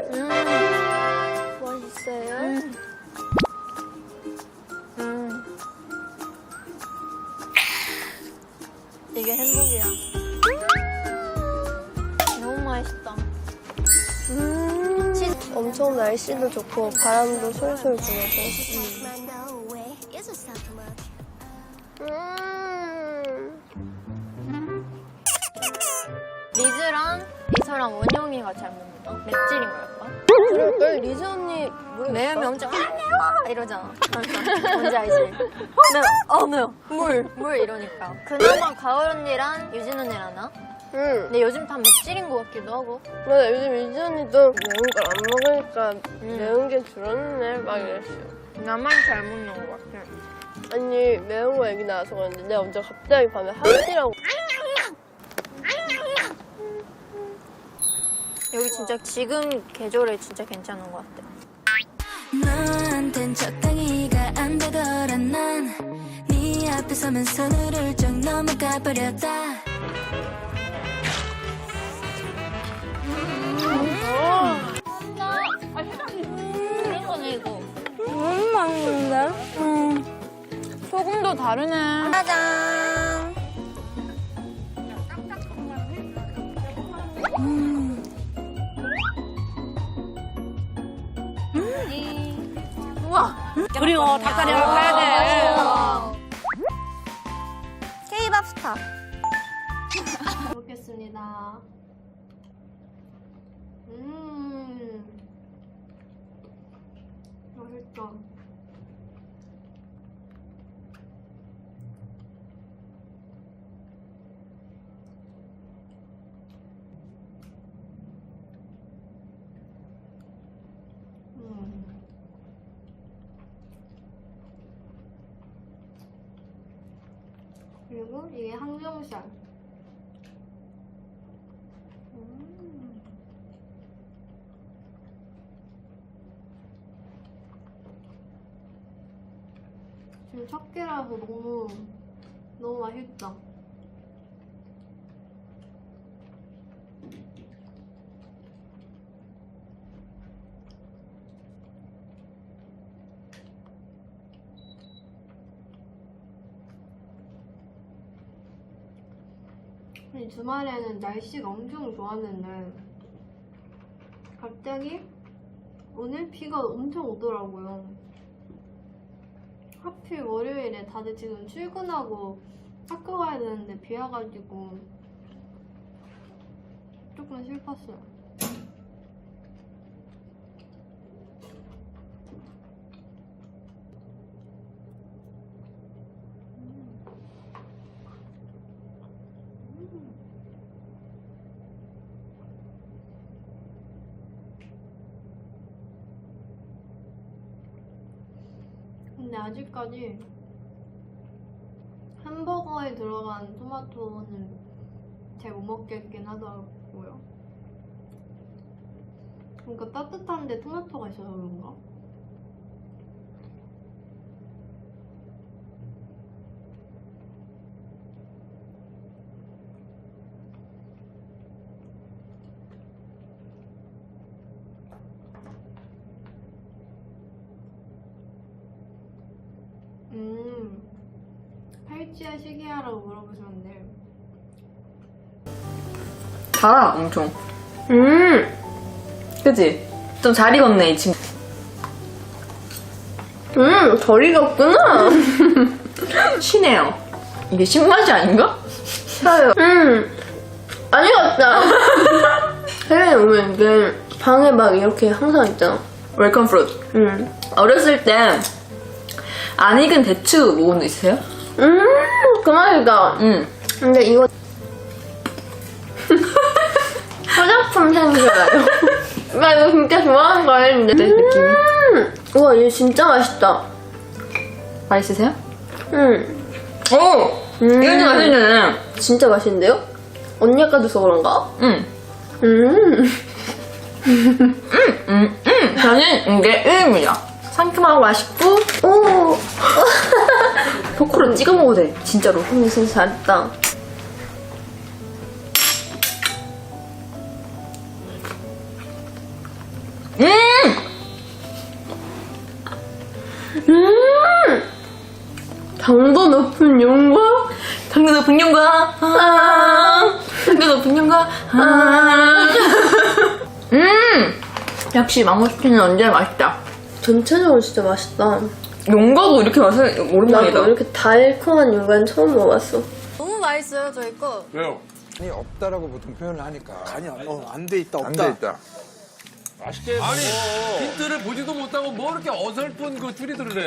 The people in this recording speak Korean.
음, 맛있어요? 음. 이게 행복이야. 너무 맛있다. 음, 엄청 날씨도 좋고 바람도 솔솔 불어서. 음. 리즈랑 리서랑 원영이가 잘 먹는다. 맵찔인 걸까? 그럴걸? 리즈 언니 모르겠어. 매우면 엄청 아 매워 이러잖아. 항상. 뭔지 알지? 매워. 어 매워. 물. 물 이러니까. 그나마 가을 언니랑 유진 언니랑 나? 응. 근데 요즘 다 맵찔인 것 같기도 하고. 맞아, 요즘 리즈 언니도 매운 걸 안 먹으니까 음. 매운 게 줄었네. 막 이랬어요. 나만 잘 먹는 것 같아. 아니, 매운 거 얘기 나와서 그런데 내가 먼저 갑자기 밤에 한끼라고. 여기 진짜 지금 계절에 진짜 괜찮은 것 같아. 너한텐 적당히가 안 되더라 난네 앞에 서면 손을 훌쩍 넘어가 버렸다 그런 거네 이거. 너무 맛있는데? 소금도 다르네. 짜잔. 우와. 그리고 닭다리를 파야 돼. K밥 스타. 먹겠습니다. 음. 맛있다. 음. 그리고 이게 항정살. 음. 지금 첫 끼라서 너무 너무 맛있다. 이 주말에는 날씨가 엄청 좋았는데 갑자기 오늘 비가 엄청 오더라고요. 하필 월요일에 다들 지금 출근하고 학교 가야 되는데 비 와가지고 조금 슬펐어요. 근데 아직까지 햄버거에 들어간 토마토는 잘 못 먹겠긴 하더라고요. 그러니까 따뜻한데 토마토가 있어서 그런가? 음, 팔찌야 시계야라고 물어보셨는데 달아, 엄청. 음, 그치? 좀잘 익었네, 이 친구. 음, 덜 익었구나. 시네요. 이게 신맛이 아닌가? 싫어요. 음, 안 익었다. 해외에 오면 이게 방에 막 이렇게 항상 있잖아. 웰컴 프루트. 음, 어렸을 때, 안 익은 대추 먹은 적 있어요? 음, 그 맛이다. 응. 근데 이거 화장품 생겨나요. 나 이거 진짜 좋아하는 거 알는데. 네, 느낌이. 음, 우와, 얘 진짜 맛있다. 맛있으세요? 음, 오! 음. 이거 좀 맛있네. 진짜 맛있는데요? 언니 아까 줘서 그런가? 응. 음, 음, 음. 저는 이게 1입니다. 상큼하고 맛있고, 오, 소스로 찍어 먹어도 돼 진짜로. 음, 진짜 잘했다. 당도 높은 용과 당도 높은 용과 당도 높은 용과 아. 아, 아. 아. 음! 역시 망고치킨은 언제나 맛있다? 전체적으로 진짜 맛있다. 용과도 이렇게 맛은 나도 오랜만이다 이렇게 달콤한 용과는 처음 먹어봤어. 너무 맛있어요 저희 거. 왜요? 간이 없다라고 보통 표현을 하니까. 간이 안, 어, 안돼 있다, 안 없다. 돼 있다. 아니 힌트를 보지도 못하고 뭐 이렇게 어설픈 그 추리들을 해.